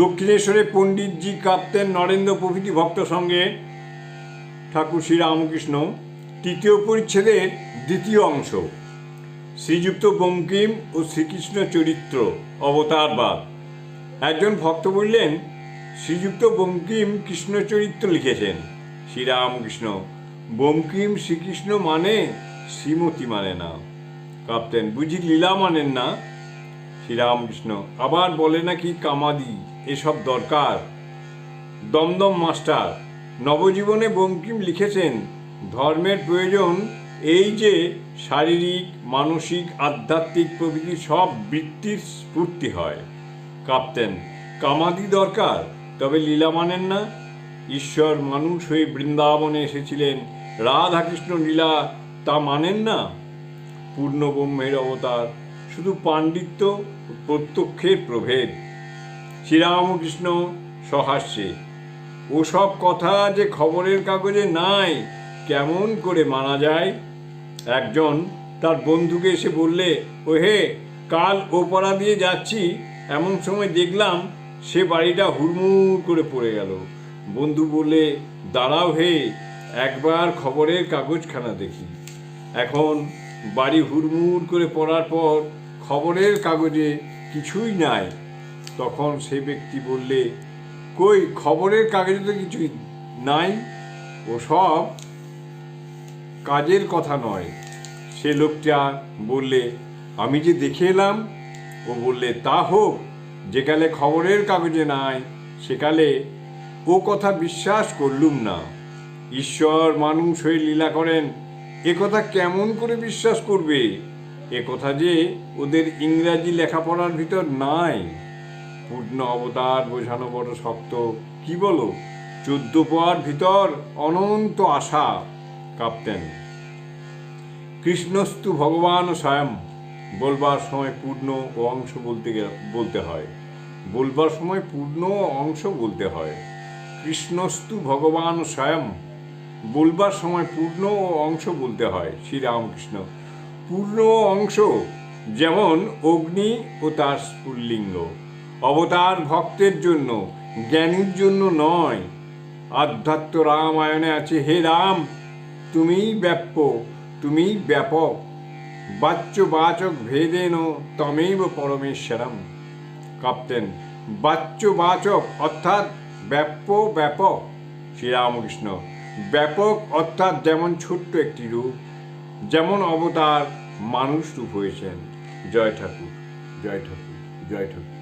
দক্ষিণেশ্বরে পণ্ডিতজি, কাপ্তেন নরেন্দ্র প্রভৃতি ভক্ত সঙ্গে ঠাকুর শ্রীরামকৃষ্ণ তৃতীয় পরিচ্ছেদের দ্বিতীয় অংশ, শ্রীযুক্ত বঙ্কিম ও শ্রীকৃষ্ণ চরিত্র অবতারবাদ একজন ভক্ত বললেন, শ্রীযুক্ত বঙ্কিম কৃষ্ণ চরিত্র লিখেছেন শ্রীরামকৃষ্ণ বঙ্কিম শ্রীকৃষ্ণ মানে শ্রীমতী মানে না। কাপ্তেন, বুঝি লীলা মানেন না? শ্রীরামকৃষ্ণ আবার বলে নাকি কামাদি। এসব দরকার। দমদম মাস্টার নবজীবনে বঙ্কিম লিখেছেন, ধর্মের প্রয়োজন এই যে শারীরিক, মানসিক, আধ্যাত্মিক প্রভৃতি সব বৃত্তির স্ফূর্তি হয়। কাপ্তেন কামাদি দরকার, তবে লীলা মানেন না। ঈশ্বর মানুষ হয়ে বৃন্দাবনে এসেছিলেন, রাধাকৃষ্ণ লীলা তা মানেন না। পূর্ণ ব্রহ্মের অবতার, শুধু পাণ্ডিত্য প্রত্যক্ষের প্রভেদ। শ্রীরামকৃষ্ণ সহাস্যে, ওসব কথা যে খবরের কাগজে নাই, কেমন করে মানা যায়? একজন তার বন্ধুকে এসে বললে ও হে কাল ওপাড়া দিয়ে যাচ্ছি, এমন সময় দেখলাম সে বাড়িটা হুড়মুড় করে পড়ে গেল। বন্ধু বলে দাঁড়াও হে, একবার খবরের কাগজখানা দেখি। এখন বাড়ি হুড়মুড় করে পড়ার পর খবরের কাগজে কিছুই নাই। তখন সে ব্যক্তি বললে, কই, খবরের কাগজে তো কিছুই নাই। ও সব কাজের কথা নয়। সে লোকটা বললে, আমি যে দেখে এলাম। ও বললে, তা হোক, যেকালে খবরের কাগজে নাই, সেকালে ও কথা বিশ্বাস করলুম না। ঈশ্বর মানুষ হয়ে লীলা করেন, এ কথা কেমন করে বিশ্বাস করবে? এ কথা যে ওদের ইংরাজি লেখাপড়ার ভিতর নাই। পূর্ণ অবতার বোঝানো বড় শক্ত। কি বলো? চোদ্দ পোয়ার ভিতর অনন্ত আশা, কাঁপতেন। কৃষ্ণস্তু ভগবান স্বয়ং, বলবার সময় পূর্ণ ও অংশ বলতে বলতে হয়। বলবার সময় পূর্ণ অংশ বলতে হয়। কৃষ্ণস্তু ভগবান স্বয়ং, বলবার সময় পূর্ণ ও অংশ বলতে হয়, শ্রীরামকৃষ্ণ। পূর্ণ অংশ যেমন অগ্নি ও তার স্ফুল্লিঙ্গ অবতার ভক্তের জন্য, জ্ঞানীর জন্য নয়। আধ্যাত্ম রামায়ণে আছে, হে রাম, তুমিই ব্যাপ্য, তুমিই ব্যাপক। বাচ্য বাচক ভেদেন তমেব পরমেশ্বরম। কাপ্তেন, বাচ্য বাচক অর্থাৎ ব্যাপ্য ব্যাপক। শ্রীরামকৃষ্ণ, ব্যাপক অর্থাৎ যেমন ছোট্ট একটি রূপ, যেমন অবতার মানুষ রূপ হয়েছেন। জয় ঠাকুর জয় ঠাকুর জয় ঠাকুর।